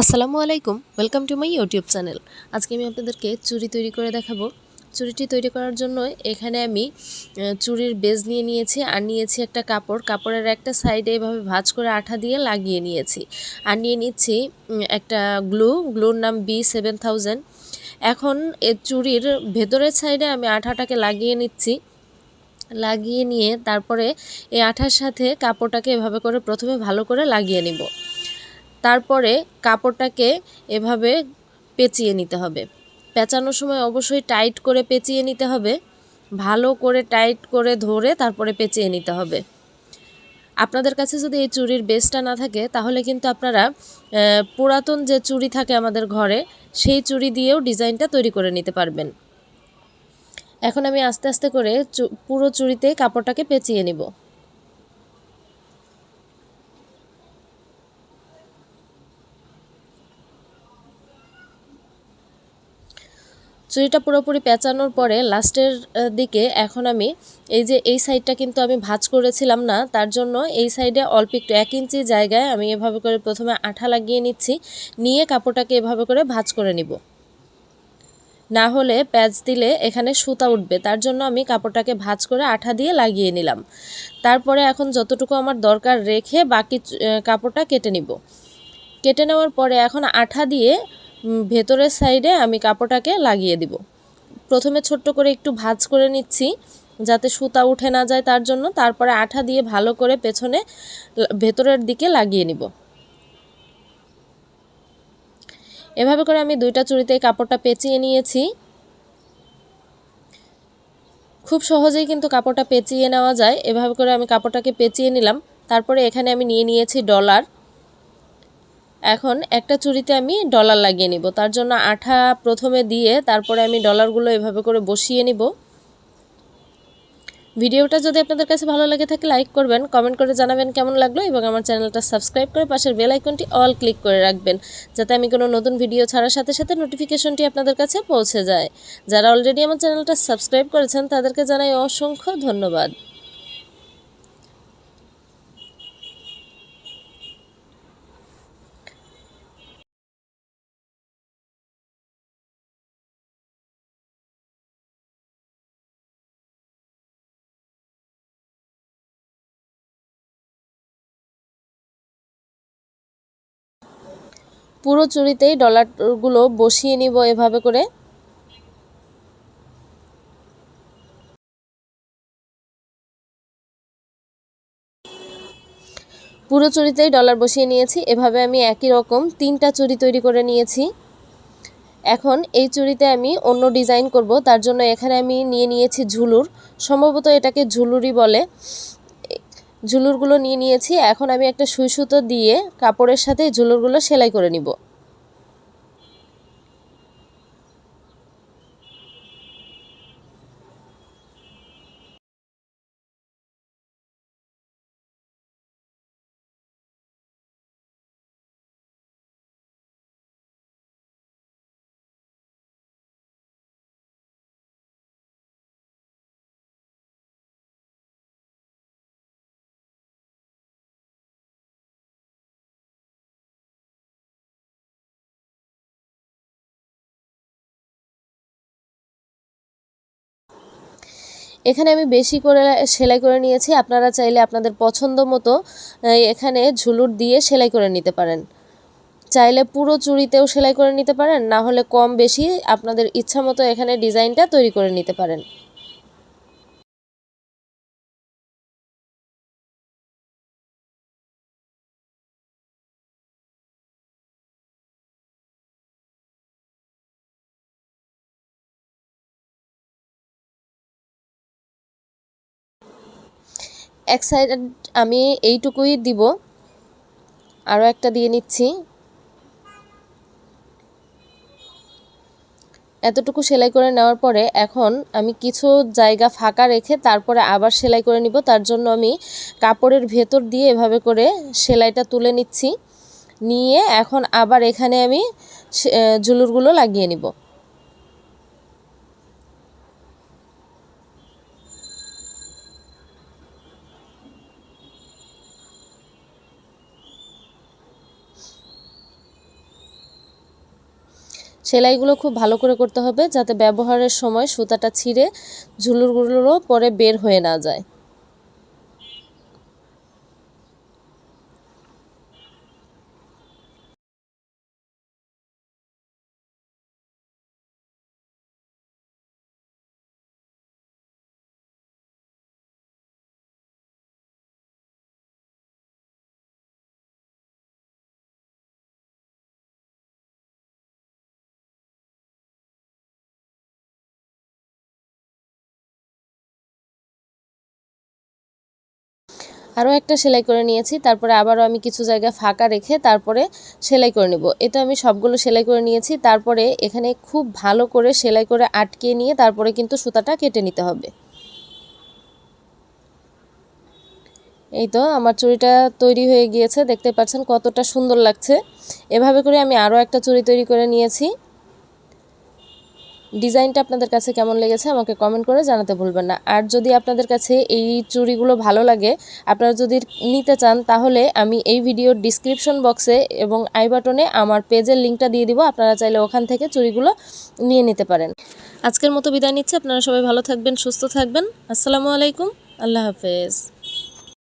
আসসালামু আলাইকুম, welcome to my YouTube channel. আজকে আমি আপনাদেরকে চুড়ি তৈরি করে দেখাবো। চুরিটি তৈরি করার জন্য এখানে আমি চুড়ির বেজ নিয়ে নিয়েছি আর নিয়েছি একটা কাপড়। কাপড়ের একটা সাইডে এভাবে ভাঁজ করে আঠা দিয়ে লাগিয়ে নিয়েছি। আর নিয়ে নিচ্ছি একটা গ্লু, গ্লুর নাম বি সেভেন থাউজেন্ড। এখন এ চুড়ির ভেতরের সাইডে আমি আঠাটাকে লাগিয়ে নিচ্ছি। লাগিয়ে নিয়ে তারপরে এই আঠার সাথে কাপড়টাকে এভাবে করে প্রথমে ভালো করে লাগিয়ে নিব। তারপরে কাপড়টাকে এভাবে পেঁচিয়ে নিতে হবে। পেঁচানোর সময় অবশ্যই টাইট করে পেঁচিয়ে নিতে হবে। ভালো করে টাইট করে ধরে তারপরে পেঁচিয়ে নিতে হবে। আপনাদের কাছে যদি এই চুড়ির বেসটা না থাকে, তাহলে কিন্তু আপনারা পুরাতন যে চুড়ি থাকে আমাদের ঘরে, সেই চুড়ি দিয়েও ডিজাইনটা তৈরি করে নিতে পারবেন। এখন আমি আস্তে আস্তে করে পুরো চুড়িতে কাপড়টাকে পেঁচিয়ে নিব। চুড়িটা পুরোপুরি পেঁচানোর পরে লাস্টের দিকে এখন আমি এই যে এই সাইডটা কিন্তু আমি ভাঁজ করেছিলাম না, তার জন্য এই সাইডে অল্প একটু এক ইঞ্চি জায়গায় আমি এভাবে করে প্রথমে আঠা লাগিয়ে নিচ্ছি, নিয়ে কাপড়টাকে এভাবে করে ভাঁজ করে নিব। না হলে প্যাচ দিলে এখানে সুতা উঠবে, তার জন্য আমি কাপড়টাকে ভাঁজ করে আঠা দিয়ে লাগিয়ে নিলাম। তারপরে এখন যতটুকু আমার দরকার রেখে বাকি কাপড়টা কেটে নিব। কেটে নেওয়ার পরে এখন আঠা দিয়ে ভেতরের সাইডে আমি কাপড়টাকে লাগিয়ে দিব। প্রথমে ছোট্ট করে একটু ভাজ করে নিচ্ছি, যাতে সুতা উঠে না যায় তার জন্য। তারপরে আঠা দিয়ে ভালো করে পেছনে ভেতরের দিকে লাগিয়ে নিব। এভাবে করে আমি দুইটা চুড়িতে কাপড়টা পেঁচিয়ে নিয়েছি। খুব সহজেই কিন্তু কাপড়টা পেঁচিয়ে নেওয়া যায়। এভাবে করে আমি কাপড়টাকে পেঁচিয়ে নিলাম। তারপরে এখানে আমি নিয়ে নিয়েছি ডলার। এখন একটা চুড়িতে আমি ডলার লাগিয়ে নিব। তার জন্য আঠা প্রথমে দিয়ে তারপরে আমি ডলারগুলো এভাবে করে বসিয়ে নিব। ভিডিওটা যদি আপনাদের কাছে ভালো লাগে থাকে লাইক করবেন কমেন্ট করে জানাবেন কেমন লাগল এবং আমার চ্যানেলটা সাবস্ক্রাইব করে পাশের বেল আইকনটি অল ক্লিক করে রাখবেন, যাতে আমি কোনো নতুন ভিডিও ছাড়ার সাথে সাথে নোটিফিকেশনটি আপনাদের কাছে পৌঁছে যায়। যারা অলরেডি আমার চ্যানেলটা সাবস্ক্রাইব করেছেন, তাদেরকে জানাই অসংখ্য ধন্যবাদ। পুরো চুরিতেই ডলারগুলো বসিয়ে নিব এভাবে করে। পুরো চুরিতেই ডলার বসিয়ে নিয়েছি, এভাবে আমি একই রকম তিনটা চুরি তৈরি করে নিয়েছি। এখন এই চুরিতে আমি অন্য ডিজাইন করব, তার জন্য এখানে আমি নিয়ে নিয়েছি ঝুলুর। সম্ভবত এটাকে ঝুলুরই বলে। ঝুলুরগুলো নিয়ে নিয়েছি। এখন আমি একটা সুই সুতো দিয়ে কাপড়ের সাথে ঝুলুরগুলো সেলাই করে নিব। এখানে আমি বেশি করে সেলাই করে নিয়েছি। আপনারা চাইলে আপনাদের পছন্দ মতো এখানে ঝুলুর দিয়ে সেলাই করে নিতে পারেন। চাইলে পুরো চুড়িতেও সেলাই করে নিতে পারেন, না হলে কম বেশি আপনাদের ইচ্ছা মতো এখানে ডিজাইনটা তৈরি করে নিতে পারেন। এক সাইড আমি এইটুকুই দিব। আরও একটা দিয়ে নিচ্ছি। এতটুকু সেলাই করে নেওয়ার পরে এখন আমি কিছু জায়গা ফাঁকা রেখে তারপরে আবার সেলাই করে নিব। তার জন্য আমি কাপড়ের ভেতর দিয়ে এভাবে করে সেলাইটা তুলে নিচ্ছি। নিয়ে এখন আবার এখানে আমি ঝুলুরগুলো লাগিয়ে নিব। সেলাইগুলো খুব ভালো করে করতে হবে যাতে ব্যবহারের সময় সুতাটা ছিঁড়ে ঝুলুরগুলো পরে বের হয়ে না যায়। আরও একটা সেলাই করে নিয়েছি, তারপরে আবারও আমি কিছু জায়গা ফাঁকা রেখে তারপরে সেলাই করে নেব। এটা আমি সবগুলো সেলাই করে নিয়েছি, তারপরে এখানে খুব ভালো করে সেলাই করে আটকে নিয়ে তারপরে কিন্তু সুতাটা কেটে নিতে হবে। এই তো আমার চুড়িটা তৈরি হয়ে গিয়েছে, দেখতে পাচ্ছেন কতটা সুন্দর লাগছে। এভাবে করে আমি আরও একটা চুড়ি তৈরি করে নিয়েছি। ডিজাইনটা আপনাদের কাছে কেমন লেগেছে আমাকে কমেন্ট করে জানাতে ভুলবেন না। আর যদি আপনাদের কাছে এই চুড়িগুলো ভালো লাগে, আপনারা যদি নিতে চান, তাহলে আমি এই ভিডিওর ডিসক্রিপশন বক্সে এবং আই বাটনে আমার পেজের লিঙ্কটা দিয়ে দিব। আপনারা চাইলে ওখান থেকে চুড়িগুলো নিয়ে নিতে পারেন। আজকের মতো বিদায় নিচ্ছে। আপনারা সবাই ভালো থাকবেন, সুস্থ থাকবেন। আসসালামু আলাইকুম। আল্লাহ হাফেজ।